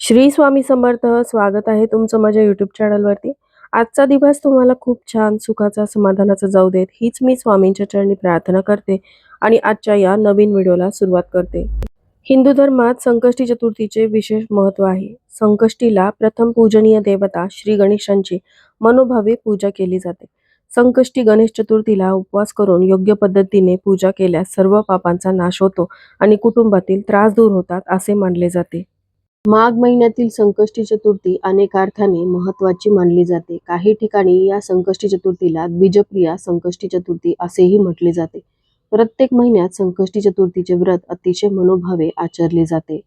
श्री स्वामी समर्थ स्वागत आहे तुमचं माझ्या युट्यूब चॅनलवरती आजचा दिवस तुम्हाला खूप छान सुखाचा समाधानाचा जाऊ देत. हीच मी स्वामींच्या चरणी प्रार्थना करते आणि आजच्या या नवीन व्हिडिओला सुरुवात करते. हिंदू धर्मात संकष्टी चतुर्थीचे विशेष महत्त्व आहे. संकष्टीला प्रथम पूजनीय देवता श्री गणेशांची मनोभावे पूजा केली जाते. संकष्टी गणेश चतुर्थीला उपवास करून योग्य पद्धतीने पूजा केल्यास सर्व पापांचा नाश होतो आणि कुटुंबातील त्रास दूर होतात असे मानले जाते. माघ महिन्यातील संकष्टी चतुर्थी अनेक अर्थाने महत्वाची मानली जाते. काही ठिकाणी या संकष्टी चतुर्थीला द्विजप्रिया संकष्टी चतुर्थी असेही म्हटले जाते. प्रत्येक महिन्यात संकष्टी चतुर्थीचे व्रत अतिशय मनोभावे आचरले जाते.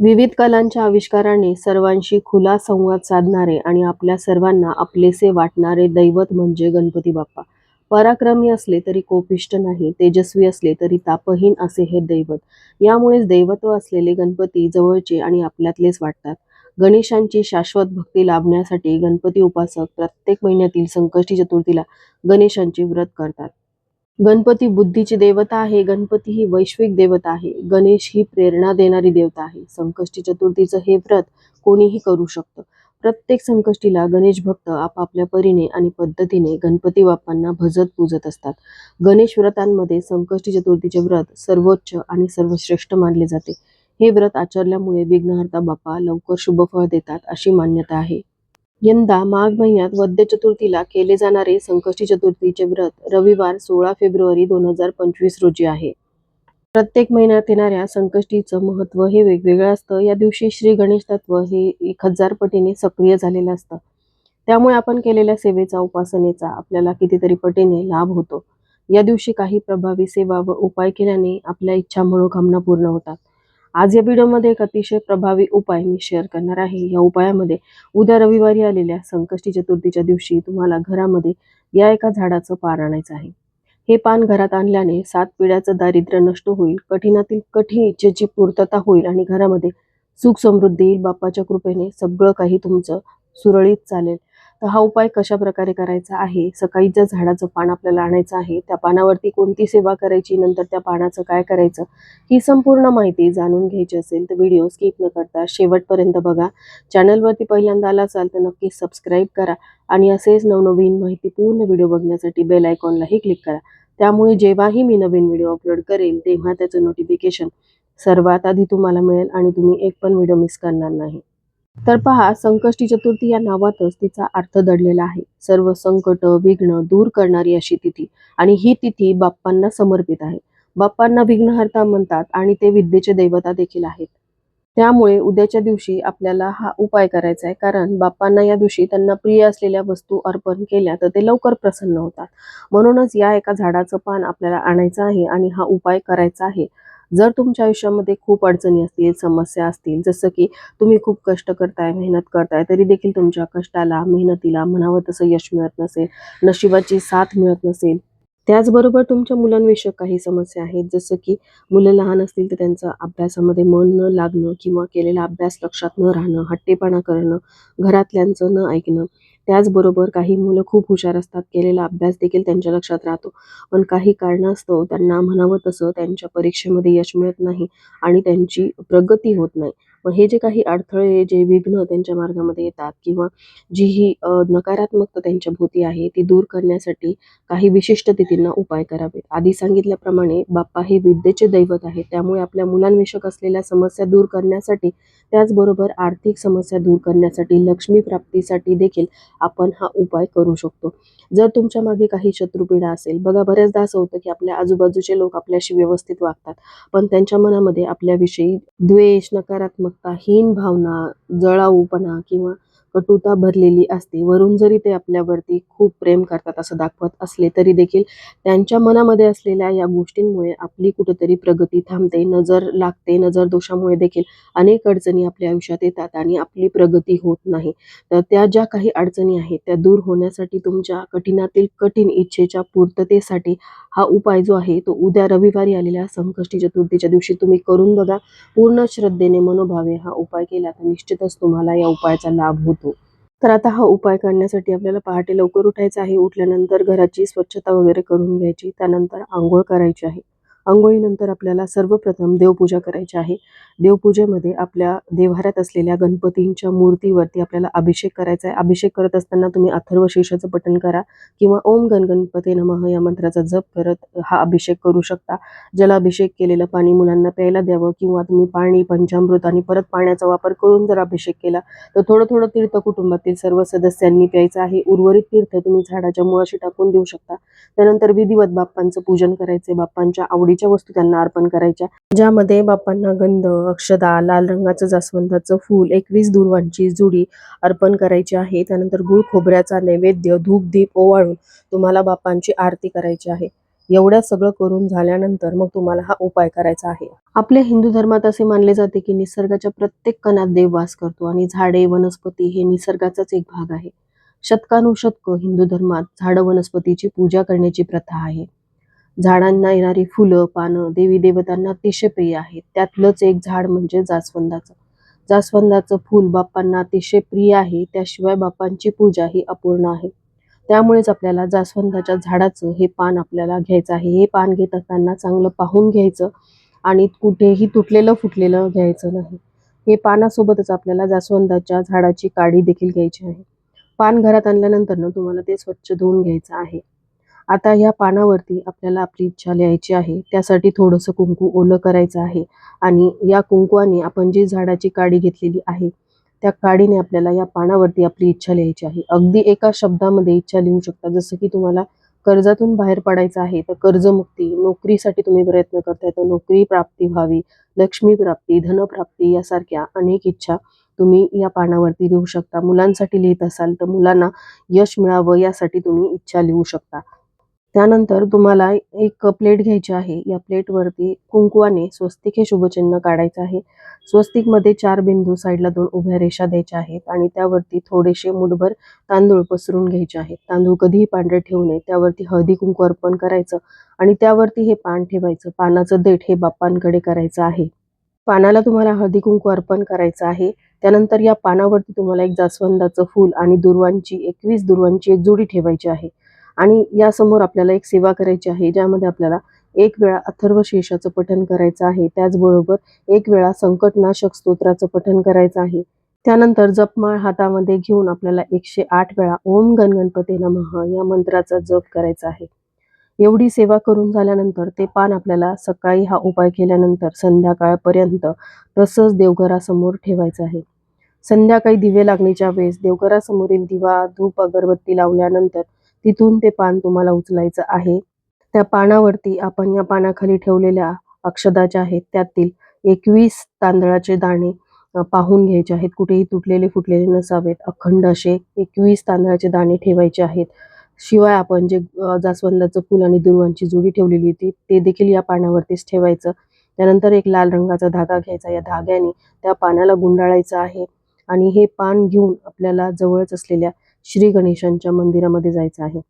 विविध कलांच्या आविष्काराने सर्वांशी खुला संवाद साधणारे आणि आपल्या सर्वांना आपलेसे वाटणारे दैवत म्हणजे गणपती बाप्पा. पराक्रमी असले तरी कोपिष्ट नाही तेजस्वी असले तरी तापहीन असे हे दैवत. यामुळेच दैवत्व असलेले गणपती जवळचे आणि आपल्यातलेच वाटतात. गणेशांची शाश्वत भक्ती लाभण्यासाठी गणपती उपासक प्रत्येक महिन्यातील संकष्टी चतुर्थीला गणेशांचे व्रत करतात. गणपती बुद्धीची देवता आहे गणपती ही वैश्विक देवता आहे. गणेश ही प्रेरणा देणारी देवता आहे. संकष्टी चतुर्थीचं हे व्रत कोणीही करू शकतं. प्रत्येक संकष्टीला गणेश भक्त आपापल्या परीने आणि पद्धतीने गणपती बाप्पांना भजत पूजत असतात. गणेश व्रतांमध्ये संकष्टी चतुर्थीचे व्रत सर्वोच्च आणि सर्वश्रेष्ठ मानले जाते. हे व्रत आचरल्यामुळे विघ्नहर्ता बाप्पा लवकर शुभफळ देतात अशी मान्यता आहे. यंदा माघ महिन्यात वद्य चतुर्थीला केले जाणारे संकष्टी चतुर्थीचे व्रत रविवार सोळा फेब्रुवारी दोन हजार पंचवीस रोजी आहे. प्रत्येक महिन्यात येणाऱ्या संकष्टीचं महत्त्व हे वेगवेगळं असतं. या दिवशी श्री गणेश तत्व हे एक हजार पटीने सक्रिय झालेलं असतं. त्यामुळे आपण केलेल्या सेवेचा उपासनेचा आपल्याला कितीतरी पटीने लाभ होतो. या दिवशी काही प्रभावी सेवा व उपाय केल्याने आपल्या इच्छा मनोकामना पूर्ण होतात. आज या व्हिडिओमध्ये एक अतिशय प्रभावी उपाय मी शेअर करणार आहे. या उपायामध्ये उद्या रविवारी आलेल्या संकष्टी चतुर्थीच्या दिवशी तुम्हाला घरामध्ये या एका झाडाचं पार आणायचं आहे. हे पान घरात आणल्याने सात पिढ्याचं दारिद्र्य नष्ट होईल. कठीणातील कठीण इच्छेची पूर्तता होईल आणि घरामध्ये सुख समृद्धी येईल. बाप्पाच्या कृपेने सगळं काही तुमचं सुरळीत चालेल. तर हा उपाय कशा प्रकारे करायचा आहे? सकाळी ज्या झाडाचं पान आपल्याला आणायचं आहे त्या पानावरती कोणती सेवा करायची? नंतर त्या पानाचं काय करायचं? ही संपूर्ण माहिती जाणून घ्यायची असेल तर व्हिडिओ स्किप न करता शेवटपर्यंत बघा. चॅनलवरती पहिल्यांदा आला असाल तर नक्की सबस्क्राईब करा आणि असेच नवनवीन माहितीपूर्ण व्हिडिओ बघण्यासाठी बेल आयकॉनलाही क्लिक करा. त्यामुळे जेव्हाही मी नवीन व्हिडिओ अपलोड करेल तेव्हा त्याचं नोटिफिकेशन सर्वात आधी तुम्हाला मिळेल आणि तुम्ही एक पण व्हिडिओ मिस करणार नाही. तर पहा संकष्टी चतुर्थी या नावातच तिचा अर्थ दडलेला आहे. सर्व संकट विघ्न दूर करणारी अशी तिथी आणि ही तिथी बाप्पांना समर्पित आहे. बाप्पांना विघ्नहर्ता म्हणतात आणि ते विद्येचे दैवता देखील आहेत. त्यामुळे उद्याच्या दिवशी आपल्याला हा उपाय करायचा आहे. कारण बाप्पांना या दिवशी त्यांना प्रिय असलेल्या वस्तू अर्पण केल्या तर ते लवकर प्रसन्न होतात. म्हणूनच या एका झाडाचं पान आपल्याला आणायचं आहे आणि हा उपाय करायचा आहे. जर तुमच्या आयुष्यामध्ये खूप अडचणी असतील समस्या असतील जसं की तुम्ही खूप कष्ट करताय मेहनत करताय तरी देखील तुमच्या कष्टाला मेहनतीला म्हणावं तसं यश मिळत नसेल नशिबाची साथ मिळत नसेल. त्याचबरोबर तुमच्या मुलांविषयक काही समस्या आहेत जसं की मुलं लहान असतील तर त्यांचं अभ्यासामध्ये मन न लागणं किंवा केलेला अभ्यास लक्षात न राहणं हट्टेपणा करणं घरातल्यांचं न ऐकणं त्याचबरोबर काही मुलं खूप हुशार असतात केलेला अभ्यास देखील त्यांच्या लक्षात राहतो. पण काही कारणास्तव त्यांना म्हणावं तसं त्यांच्या परीक्षेमध्ये यश मिळत नाही आणि त्यांची प्रगती होत नाही. मग हे जे काही अडथळे जे विघ्न त्यांच्या मार्गामध्ये येतात किंवा जी ही नकारात्मकता त्यांच्या भोवती आहे ती दूर करण्यासाठी काही विशिष्ट तिथींना उपाय करावेत. आधी सांगितल्याप्रमाणे बाप्पा हे विद्येचे दैवत आहे त्यामुळे आपल्या मुलांविषयक असलेल्या समस्या दूर करण्यासाठी त्याचबरोबर आर्थिक समस्या दूर करण्यासाठी लक्ष्मी प्राप्तीसाठी देखील आपण हा उपाय करू शकतो. जर तुमच्या मागे काही शत्रुपीडा असेल बघा बऱ्याचदा असं होतं की आपल्या आजूबाजूचे लोक आपल्याशी व्यवस्थित वागतात पण त्यांच्या मनामध्ये आपल्याविषयी द्वेष नकारात्मक नकारात्मकता हीन भावना जळाऊपणा किंवा कटुता भरलेली असते. वरून जरी ते आपल्यावरती खूप प्रेम करतात असं दाखवत असले तरी देखील त्यांच्या मनामध्ये असलेल्या या गोष्टींमुळे आपली कुठेतरी प्रगती थांबते नजर लागते नजर दोषामुळे देखील अनेक अडचणी आपल्या आयुष्यात येतात आणि आपली प्रगती होत नाही. तर त्या ज्या काही अडचणी आहेत त्या दूर होण्यासाठी तुमच्या कठीणातील कठीण इच्छेच्या पूर्ततेसाठी हा उपाय जो आहे तो उद्या रविवारी आलेल्या संकष्टी चतुर्थीच्या दिवशी तुम्ही करून बघा. पूर्ण श्रद्धेने मनोभावे हा उपाय केला तर निश्चितच तुम्हाला या उपायाचा लाभ होतो तर आता हा उपाय करण्यासाठी आपल्याला पहाटे लवकर उठायचं आहे. उठल्यानंतर घराची स्वच्छता वगैरे करून घ्यायची. त्यानंतर आंघोळ करायची आहे. आंघोळीनंतर आपल्याला सर्वप्रथम देवपूजा करायची आहे. देवपूजेमध्ये आपल्या देव्हाऱ्यात असलेल्या गणपतींच्या मूर्तीवरती आपल्याला अभिषेक करायचा आहे. अभिषेक करत असताना तुम्ही अथर्व शीर्षाचं पठण करा किंवा ओम गण गणपते नमः या मंत्राचा जप करत हा अभिषेक करू शकता. ज्याला अभिषेक केलेलं पाणी मुलांना प्यायला द्यावं किंवा तुम्ही पाणी पंचामृत आणि परत पाण्याचा वापर करून जर अभिषेक केला तर थोडं थोडं तीर्थ कुटुंबातील सर्व सदस्यांनी प्यायचं आहे. उर्वरित तीर्थ तुम्ही झाडाच्या मुळाशी टाकून देऊ शकता. त्यानंतर विधिवत बाप्पांचं पूजन करायचे बाप्पांच्या आवडीच्या वस्तू त्यांना अर्पण करायच्या. ज्यामध्ये बाप्पांना गंध अक्षदा लाल रंगाचं जास्वंदाचं फूल एकवीस दुर्वांची जुडी अर्पण करायची आहे. त्यानंतर गुळ खोबऱ्याचा नैवेद्य धूप दीप ओवाळून तुम्हाला बापांची आरती करायची आहे. एवढ्या सगळं करून झाल्यानंतर मग तुम्हाला हा उपाय करायचा आहे. आपल्या हिंदू धर्मात असे मानले जाते की निसर्गाच्या प्रत्येक कणात देव वास करतो आणि झाडे वनस्पती हे निसर्गाचाच एक भाग आहे. शतकानुशतक हिंदू धर्मात झाड वनस्पतीची पूजा करण्याची प्रथा आहे. झाडांना येणारी फुलं पानं देवी देवतांना अतिशय प्रिय आहेत. त्यातलंच एक झाड म्हणजे जास्वंदाचं. जास्वंदाचं फूल बाप्पांना अतिशय प्रिय आहे. त्याशिवाय बाप्पांची पूजा ही अपूर्ण आहे. त्यामुळेच आपल्याला जास्वंदाच्या झाडाचं हे पान आपल्याला घ्यायचं आहे. हे पान घेत असताना चांगलं पाहून घ्यायचं आणि कुठेही तुटलेलं फुटलेलं घ्यायचं नाही. हे पानासोबतच आपल्याला जास्वंदाच्या झाडाची काडी देखील घ्यायची आहे. पान घरात आणल्यानंतर ना तुम्हाला ते स्वच्छ धुवून घ्यायचं आहे. आता या पानावरती आपल्याला आपली इच्छा लिहायची आहे. त्यासाठी थोडंसं कुंकू ओलं करायचं आहे आणि या कुंकवाने आपण जी झाडाची काडी घेतलेली आहे त्या काडीने आपल्याला या पानावरती आपली इच्छा लिहायची आहे. अगदी एका शब्दामध्ये इच्छा लिहू शकता. जसं की तुम्हाला कर्जातून बाहेर पडायचं आहे तर कर्जमुक्ती नोकरीसाठी तुम्ही प्रयत्न करताय तर नोकरी प्राप्ती व्हावी लक्ष्मी प्राप्ती धनप्राप्ती यासारख्या अनेक इच्छा तुम्ही या पानावरती लिहू शकता. मुलांसाठी लिहित असाल तर मुलांना यश मिळावं यासाठी तुम्ही इच्छा लिहू शकता. त्यानंतर तुम्हाला एक प्लेट घ्यायची आहे. या प्लेटवरती कुंकवाने स्वस्तिक हे शुभचिन्ह काढायचं आहे. स्वस्तिकमध्ये चार बिंदू साईडला दोन उभ्या रेषा द्यायच्या आहेत आणि त्यावरती थोडेसे मुठभर तांदूळ पसरून घ्यायचे आहेत. तांदूळ कधीही पांढरे ठेवू नये. त्यावरती हळदी कुंकू अर्पण करायचं आणि त्यावरती हे पान ठेवायचं. पानाचं देठ हे बाप्पांकडे करायचं आहे. पानाला तुम्हाला हळदी कुंकू अर्पण करायचं आहे. त्यानंतर या पानावरती तुम्हाला एक जास्वंदाचं फूल आणि दुर्वांची एकवीस दुर्वांची एक जोडी ठेवायची आहे. आणि यासमोर आपल्याला एक सेवा करायची आहे ज्यामध्ये आपल्याला एक वेळा अथर्व शेषाचं पठण करायचं आहे त्याचबरोबर एक वेळा संकटनाशक स्तोत्राचं पठण करायचं आहे. त्यानंतर जपमाळ हातामध्ये घेऊन आपल्याला एकशे आठ वेळा ओम गणगणपते नमः या मंत्राचा जप करायचा आहे. एवढी सेवा करून झाल्यानंतर ते पान आपल्याला सकाळी हा उपाय केल्यानंतर संध्याकाळपर्यंत तसंच देवघरासमोर ठेवायचं आहे. संध्याकाळी दिवे लागण्याच्या वेळेस देवघरासमोरील दिवा धूप अगरबत्ती लावल्यानंतर तिथून ते पान तुम्हाला उचलायचं आहे. त्या पानावरती आपण या पानाखाली ठेवलेल्या अक्षदा ज्या आहेत. त्यातील एकवीस तांदळाचे दाणे पाहून घ्यायचे आहेत. कुठेही तुटलेले फुटलेले नसावेत. अखंड असे एकवीस तांदळाचे दाणे ठेवायचे आहेत. शिवाय आपण जे जास्वंदाचं फुल आणि दुर्वांची जोडी ठेवलेली होती ते देखील या पानावरतीच ठेवायचं. त्यानंतर एक लाल रंगाचा धागा घ्यायचा. या धाग्याने त्या पानाला गुंडाळायचं आहे. आणि हे पान घेऊन आपल्याला जवळच असलेल्या श्री गणेशांच्या मंदिरामध्ये जायचं आहे.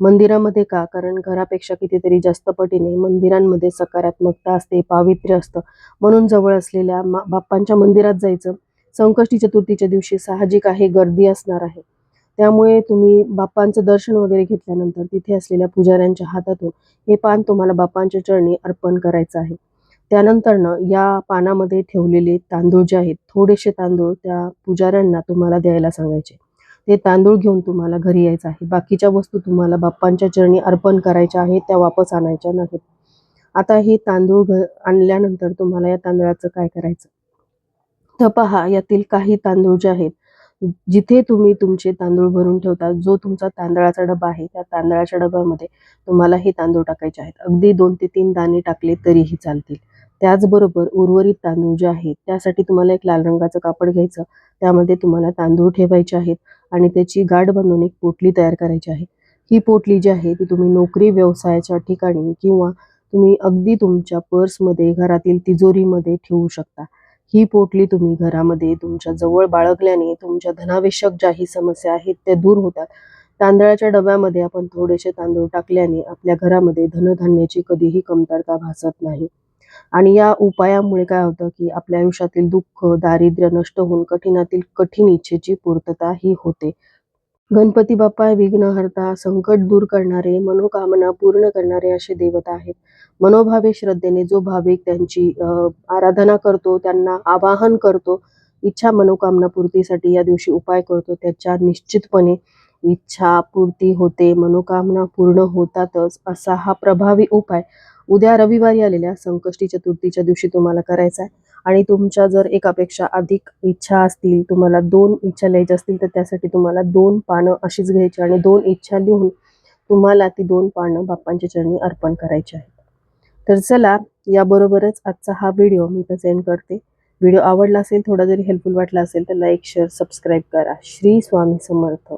मंदिरामध्ये का? कारण घरापेक्षा कितीतरी जास्त पटीने मंदिरांमध्ये सकारात्मकता असते पावित्र्य असतं. म्हणून जवळ असलेल्या मा बाप्पांच्या मंदिरात जायचं. संकष्टी चतुर्थीच्या दिवशी साहजिक आहे गर्दी असणार आहे. त्यामुळे तुम्ही बाप्पांचं दर्शन वगैरे घेतल्यानंतर तिथे असलेल्या पुजाऱ्यांच्या हातातून हे पान तुम्हाला बाप्पांच्या चरणी अर्पण करायचं आहे. त्यानंतरनं या पानामध्ये ठेवलेले तांदूळ जे आहेत थोडेसे तांदूळ त्या पुजाऱ्यांना तुम्हाला द्यायला सांगायचे. ते तांदूळ घेऊन तुम्हाला घरी यायचं आहे. बाकीच्या वस्तू तुम्हाला बाप्पांच्या चरणी अर्पण करायच्या आहेत त्या वापस आणायच्या नाहीत. आता हे तांदूळ घ आणल्यानंतर तुम्हाला या तांदळाचं काय करायचं? तर पहा यातील काही तांदूळ जे आहेत जिथे तुम्ही तुमचे तांदूळ भरून ठेवता जो तुमचा तांदळाचा डबा आहे त्या तांदळाच्या डब्यामध्ये तुम्हाला हे तांदूळ टाकायचे आहेत. अगदी दोन ते तीन दाणे टाकले तरीही चालतील. त्याचबरोबर उर्वरित तांदूळ जे आहेत त्यासाठी तुम्हाला एक लाल रंगाचं कापड घ्यायचं. त्यामध्ये तुम्हाला तांदूळ ठेवायचे आहेत. आणि त्याची गाठ बांधून एक पोटली तयार करायची आहे. ही पोटली जी आहे ती तुम्ही नोकरी व्यवसायाच्या ठिकाणी किंवा तुम्ही अगदी तुमच्या पर्समध्ये घरातील तिजोरीमध्ये ठेवू शकता. ही पोटली तुम्ही घरामध्ये तुमच्या जवळ बाळगल्याने तुमच्या धनाविषयक ज्याही समस्या आहेत त्या दूर होतात. तांदळाच्या डब्यामध्ये आपण थोडेसे तांदूळ टाकल्याने आपल्या घरामध्ये धनधान्याची कधीही कमतरता भासत नाही. आणि या उपायामुळे काय होतं की आपल्या आयुष्यातील दुःख दारिद्र्य नष्ट होऊन कठीणातील कठीण इच्छेची पूर्तता ही होते. गणपती बाप्पा विघ्नहर्ता संकट दूर करणारे मनोकामना पूर्ण करणारे असे देवता आहेत. मनोभावे श्रद्धेने जो भाविक त्यांची आराधना करतो त्यांना आवाहन करतो इच्छा मनोकामना पूर्तीसाठी या दिवशी उपाय करतो त्याच्या निश्चितपणे इच्छा पूर्ती होते मनोकामना पूर्ण होतातच असा हा प्रभावी उपाय. उद्या रविवारी आलेल्या संकष्टी चतुर्थीच्या दिवशी तुम्हाला करायचा आहे. आणि तुमच्या जर एकापेक्षा अधिक इच्छा असतील तुम्हाला दोन इच्छा लिहायच्या असतील तर त्यासाठी तुम्हाला दोन पानं अशीच घ्यायची आणि दोन इच्छा लिहून तुम्हाला ती दोन पानं बाप्पांच्या चरणी अर्पण करायची आहेत. तर चला याबरोबरच आजचा हा व्हिडिओ मी इथं सेंड करते. व्हिडिओ आवडला असेल थोडा जरी हेल्पफुल वाटला असेल तर लाईक शेअर सबस्क्राईब करा. श्री स्वामी समर्थ.